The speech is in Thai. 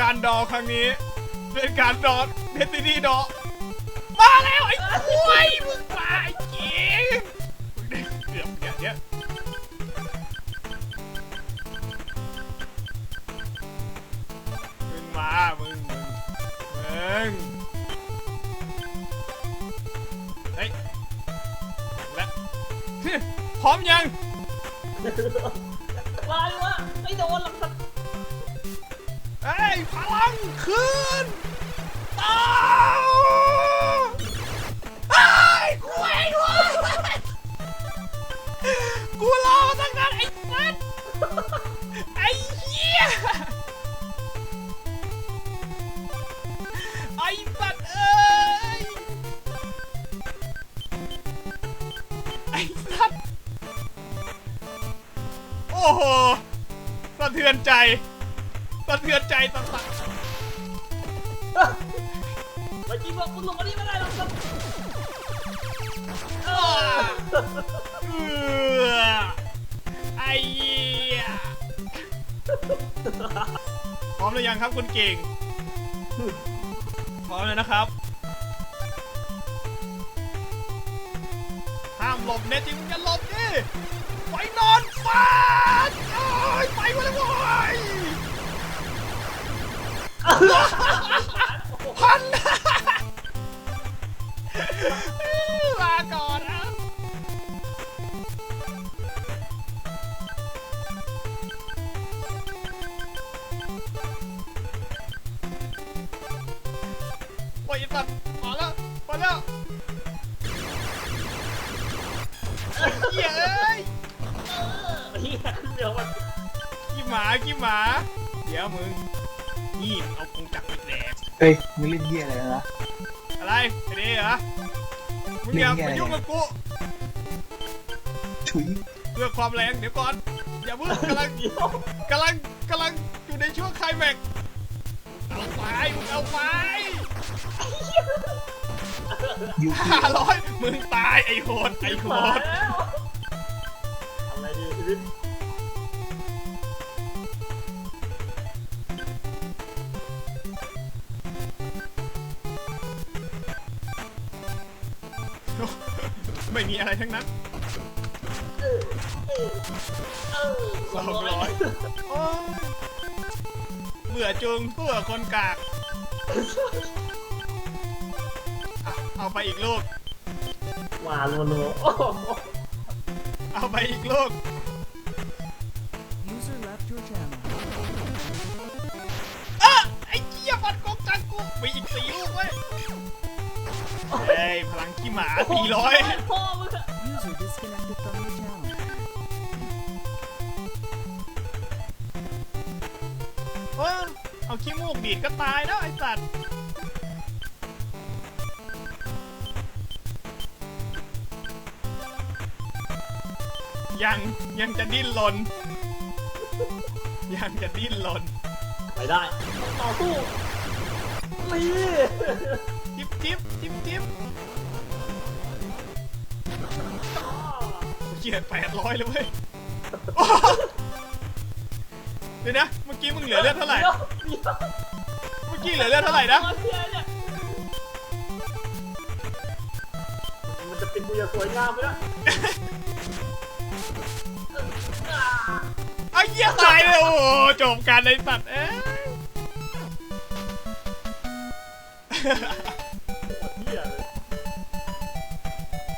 การดอครั้งนี้ เป็นการดอเดตินีดอมาแล้วไอ้กล้วยมึงมาไอ้เก๋มึงได้เกือบเนี่เนี่ยมึงมามึงมึงเฮ้ยแล้วพร้อมยังมาดิวะไม่โดนหรอกสัก เฮ้ยพลังขึ้นตาไอ้ยกูเองวะกูรอมาตั้งนานไอ้สัสไอ้เหี้ยไอ้สัสเอ้ยไอ้สัสโอ้โหสะเทือนใจ สะเทือนใจสัสไปจริงบอกคุณลงมานี่ไม่ได้หรอกสักๆอ้าเอือไอ้เหี้ยพร้อมหรือยังครับคุณเก่ง พร้อมเลยนะครับ ห้ามหลบเน็ตจริงมึงจะหลบดิไปนอ พันลาก่อนนะโอ้ยไอ้สัตว์มาแล้วมาแล้วเหี้ยเอ้ยเฮียเดี๋ยวมันขี้หมาขี้หมา เดี๋ยวมึง นี่มึงเอากงจักรไปแดก เฮ้ยมึงเล่นเหี้ยอะไรนะ อะไรไอ้เด้เหรอมึงอย่าเล่นไงมายุ่งกับกูถุยเพื่อความแรงเดี๋ยวก่อน อย่าเพิ่งกำลังเดี๋ยวกำลังกำลังอยู่ในช่วงไคลแม็กซ์เอาไปมึงเอาไปยูกิห้าร้อยมึงตายไอ้โหดไอ้โหมาดแล้วทำไงดีชีวิต ไม่มีอะไรทั้งนั้นเออเออเออสองร้อยโอ้ยเบื่อจุงเบื่อคนกากอะเอาไปอีกลูก มาโลโลโอ้โหเอาไปอีกลูก User left your channel. เอะไอ้เหี้ยฟันกงจังกูมีอีกสี่ลูกเว้ย เฮ้ยพลังขี้หมาสี่ร้อยพ่อมึงอะ User disconnected from your channel. เออเอาขี้มูกดีดก็ตายแล้วไอ้สัตว์ยังยังจะดิ้นรนยังจะดิ้นรนไปได้ ต่อสู้นี่ จิ๊บจิ๊บจิ๊บจิ๊บเกียดแปดร้อยเลยเว้ยโอ้เดี๋ยวนะ เมื่อกี้มึงเหลือเลือดเท่าไหร่ดี๋ยวเดี๋ยวเมื่อกี้เหลือเลือดเท่าไหร่นะเสียเนี่ยมันจะเป็นกูจะสวยงามไหมล่ะไอ้เหี้ยตายเลยโอ้โหจบการในสัตว์เอ้ย